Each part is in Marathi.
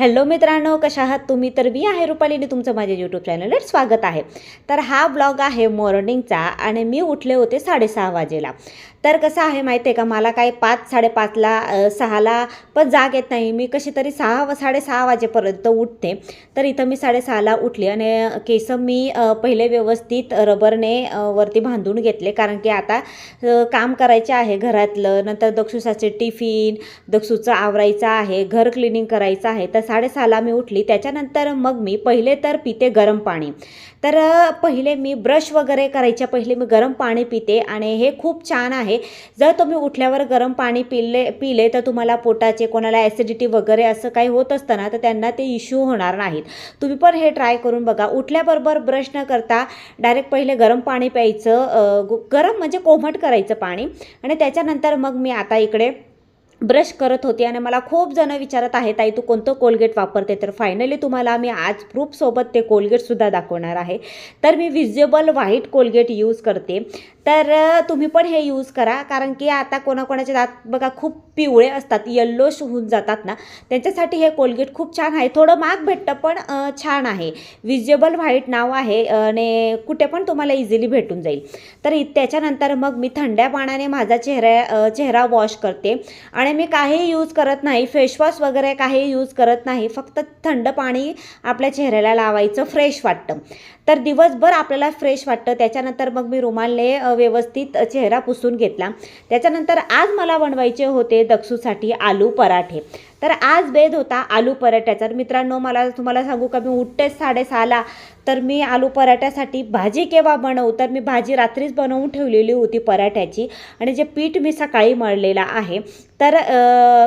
हॅलो मित्रांनो कशा आहात तुम्ही? तर मी आहे रुपालीने तुमचं माझ्या यूट्यूब चॅनलवर स्वागत आहे. तर हा ब्लॉग आहे मॉर्निंगचा आणि मी उठले होते साडेसहा वाजेला. तर कसं आहे माहिती आहे का? मला काय पाच साडेपाचला सहाला पण जाग येत नाही. मी कशी तरी सहा व साडेसहा वाजेपर्यंत उठते. तर इथं मी साडेसहाला उठली आणि केस मी पहिले व्यवस्थित रबरने वरती बांधून घेतले. कारण की आता काम करायचे आहे घरातलं. नंतर दक्षुसाचे टिफिन दक्षूचं आवरायचं आहे घर क्लिनिंग करायचं आहे. तर साडेसहाला मी उठली त्याच्यानंतर मग मी पहिले तर पिते गरम पाणी. तर पहिले मी ब्रश वगैरे करायच्या पहिले मी गरम पाणी पिते आणि हे खूप छान आहे. जर तुम्ही उठल्यावर गरम पाणी पिले पिले तर तुम्हाला पोटाचे कोणाला ॲसिडिटी वगैरे असं काही होत असतं ना तर त्यांना ते इश्यू होणार नाहीत. तुम्ही पण हे ट्राय करून बघा. उठल्याबरोबर ब्रश न करता डायरेक्ट पहिले गरम पाणी प्यायचं गरम म्हणजे कोमट करायचं पाणी. आणि त्याच्यानंतर मग मी आता इकडे ब्रश करत होते आणि मला खूप जण विचारत आहेत ताई तू कोणतं कोलगेट वापरते? तर फायनली तुम्हाला मी आज प्रूफसोबत ते कोलगेटसुद्धा दाखवणार आहे. तर मी विजेबल व्हाईट कोलगेट यूज करते. तर तुम्ही पण हे यूज करा कारण की आता कोणाकोणाचे दात बघा खूप पिवळे असतात येल्लोश होऊन जातात ना त्यांच्यासाठी हे कोलगेट खूप छान आहे. थोडं महाग भेटतं पण छान आहे. विजेबल व्हाईट नाव आहे आणि कुठे पण तुम्हाला इझिली भेटून जाईल. तर त्याच्यानंतर मग मी थंड्या पाण्याने माझा चेहरा चेहरा वॉश करते. आणि आणि मी काही यूज करत नाही फेशवॉश वगैरे काही यूज करत नाही फक्त थंड पाणी आपल्या चेहऱ्याला लावायचं फ्रेश वाटतं. तर दिवसभर आपल्याला फ्रेश वाटतं. त्याच्यानंतर मग मी रुमालने व्यवस्थित चेहरा पुसून घेतला. त्याच्यानंतर आज मला बनवायचे होते दक्षूसाठी आलू पराठे. तर आज बेद होता आलू पराठ्याचा. तर मित्रांनो मला तुम्हाला सांगू का मी उठतेच साडेसहाला तर मी आलू पराठ्यासाठी भाजी केव्हा बनवू? तर मी भाजी रात्रीच बनवून ठेवलेली होती पराठ्याची आणि जे पीठ मी सकाळी मळलेलं आहे. तर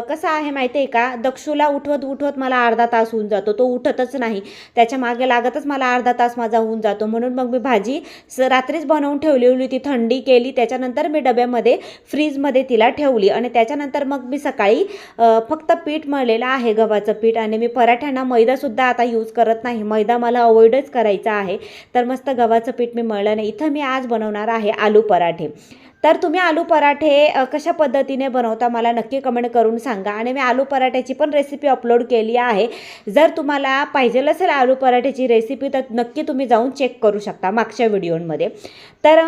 कसं आहे माहिती आहे का दक्षूला उठवत उठवत मला अर्धा तास होऊन जातो. तो उठतच नाही. त्याच्यामागे लागतच मला अर्धा तास माझा होऊन जातो. म्हणून मग मी भाजी स रात्रीच बनवून ठेवलेली होती थंडी केली. त्याच्यानंतर मी डब्यामध्ये फ्रीजमध्ये तिला ठेवली आणि त्याच्यानंतर मग मी सकाळी फक्त पीठ मळलेलं आहे गव्हाचं पीठ आणि मी पराठ्यांना मैदासुद्धा आता यूज करत नाही. मैदा मला अवॉइडच करायचा आहे. तर मस्त गव्हाचं पीठ मी मळलं नाही. इथं मी आज बनवणार आहे आलू पराठे. तर तुम्ही आलू पराठे कशा पद्धतीने बनवता मला नक्की कमेंट करून सांगा. आणि मी आलू पराठ्याची पण रेसिपी अपलोड केली आहे. जर तुम्हाला पाहिजे असेल आलू पराठ्याची रेसिपी तर नक्की तुम्ही जाऊन चेक करू शकता मागच्या व्हिडिओमध्ये तर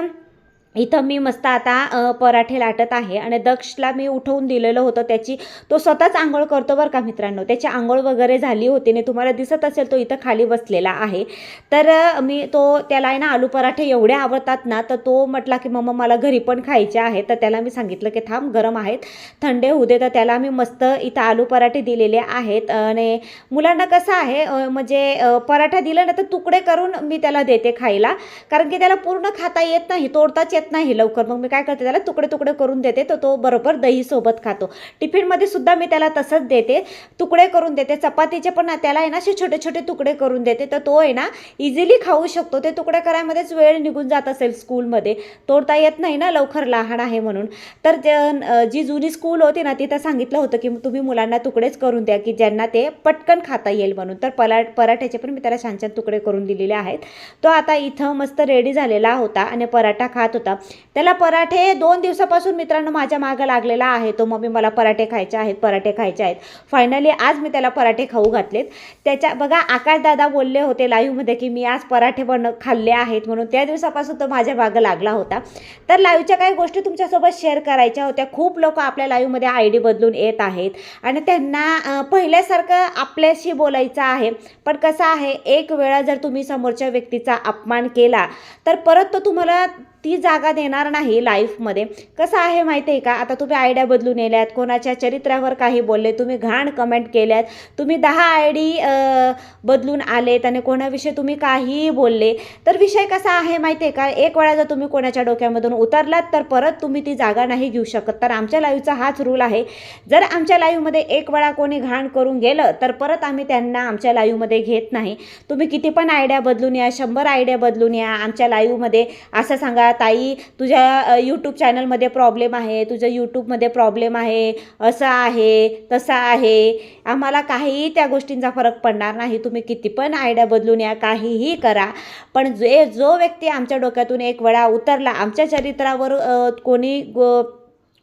इथं मी मस्त आता पराठे लाटत आहे आणि दक्षला मी उठवून दिलेलं होतं. त्याची तो स्वतःच आंघोळ करतो बरं का मित्रांनो. त्याची आंघोळ वगैरे झाली होती आणि तुम्हाला दिसत असेल तो इथं खाली बसलेला आहे. तर मी तो त्याला आहे ना आलू पराठे एवढे आवडतात ना तर तो म्हटला की मम्मा मला घरी पण खायचे आहे तर त्याला मी सांगितलं की थांब गरम आहेत थंडे होऊ दे. तर त्याला मी मस्त इथं आलू पराठे दिलेले आहेत. आणि मुलांना कसं आहे म्हणजे पराठा दिला ना तर तुकडे करून मी त्याला देते खायला. कारण की त्याला पूर्ण खाता येत नाही तोडताच येत नाही लवकर. मग मी काय करते त्याला तुकडे तुकडे करून देते तर तो बरोबर दहीसोबत खातो. टिफिनमध्ये सुद्धा मी त्याला तसंच देते. तुकडे करून देते. चपातीचे पण त्याला आहे ना असे छोटे छोटे तुकडे करून देते. तर तो आहे ना इझिली खाऊ शकतो. ते तुकडे करायमध्येच वेळ निघून जात असेल स्कूलमध्ये तोडता येत नाही ना लवकर लहान आहे म्हणून. तर ते, जी जुनी स्कूल होती ना तिथं सांगितलं होतं की तुम्ही मुलांना तुकडेच करून द्या की ज्यांना ते पटकन खाता येईल म्हणून. तर पला पराठ्याचे पण मी त्याला छान छान तुकडे करून दिलेले आहेत. तो आता इथं मस्त रेडी झालेला होता आणि पराठा खात होता. त्याला पराठे दोन दिवसापासून मित्रांनो माझ्या मागं लागलेला आहे. तो मम्मी मला पराठे खायचे आहेत पराठे खायचे आहेत. फायनली आज मी त्याला पराठे खाऊ घातलेत. त्याच्या बघा आकाशदादा बोलले होते लाईव्हमध्ये की मी आज पराठे बन खाल्ले आहेत म्हणून. त्या दिवसापासून तो माझ्या मागं लागला होता. तर लाईव्हच्या काही गोष्टी तुमच्यासोबत शेअर करायच्या होत्या. खूप लोक आपल्या लाईव्हमध्ये आय डी बदलून येत आहेत. आणि त्यांना पहिल्यासारखं आपल्याशी बोलायचं आहे. पण कसं आहे एक वेळा जर तुम्ही समोरच्या व्यक्तीचा अपमान केला तर परत तो तुम्हाला ती जागा देणार नाही लाईफमध्ये कसं आहे माहिती आहे का? आता तुम्ही आयडिया बदलून येल्यात कोणाच्या चरित्रावर काही बोलले तुम्ही घाण कमेंट केल्यात तुम्ही दहा आय डी बदलून आलेत आणि कोणाविषयी तुम्ही काहीही बोलले. तर विषय कसा आहे माहिती आहे का? एक वेळा जर तुम्ही कोणाच्या डोक्यामधून उतरलात तर परत तुम्ही ती जागा नाही घेऊ शकत. तर आमच्या लाईव्हचा हाच रूल आहे. जर आमच्या लाईव्हमध्ये एक वेळा कोणी घाण करून गेलं तर परत आम्ही त्यांना आमच्या लाईव्हमध्ये घेत नाही. तुम्ही किती पण आयडिया बदलून या शंभर आयडिया बदलून या आमच्या लाईव्हमध्ये असं सांगा ताई तुझ्या यूट्यूब चॅनलमध्ये प्रॉब्लेम आहे तुझ्या यूट्यूबमध्ये प्रॉब्लेम आहे असं आहे तसं आहे. आम्हाला काहीही त्या गोष्टींचा फरक पडणार नाही. तुम्ही किती पण आयडिया बदलून या काहीही करा. पण जे जो व्यक्ती आमच्या डोक्यातून एक वेळा उतरला आमच्या चरित्रावर कोणी गो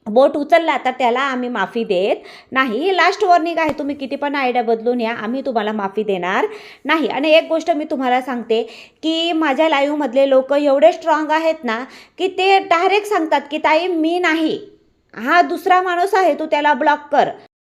बोट उचलला तर त्याला आम्ही माफी देत नाही. लास्ट वॉर्निंग आहे तुम्ही किती पण आयडिया बदलून या आम्ही तुम्हाला माफी देणार नाही. आणि एक गोष्ट मी तुम्हाला सांगते की माझ्या लाईव्हमधले लोक एवढे स्ट्रॉंग आहेत ना की ते डायरेक्ट सांगतात की ताई मी नाही. हा दुसरा माणूस आहे तू त्याला ब्लॉक कर.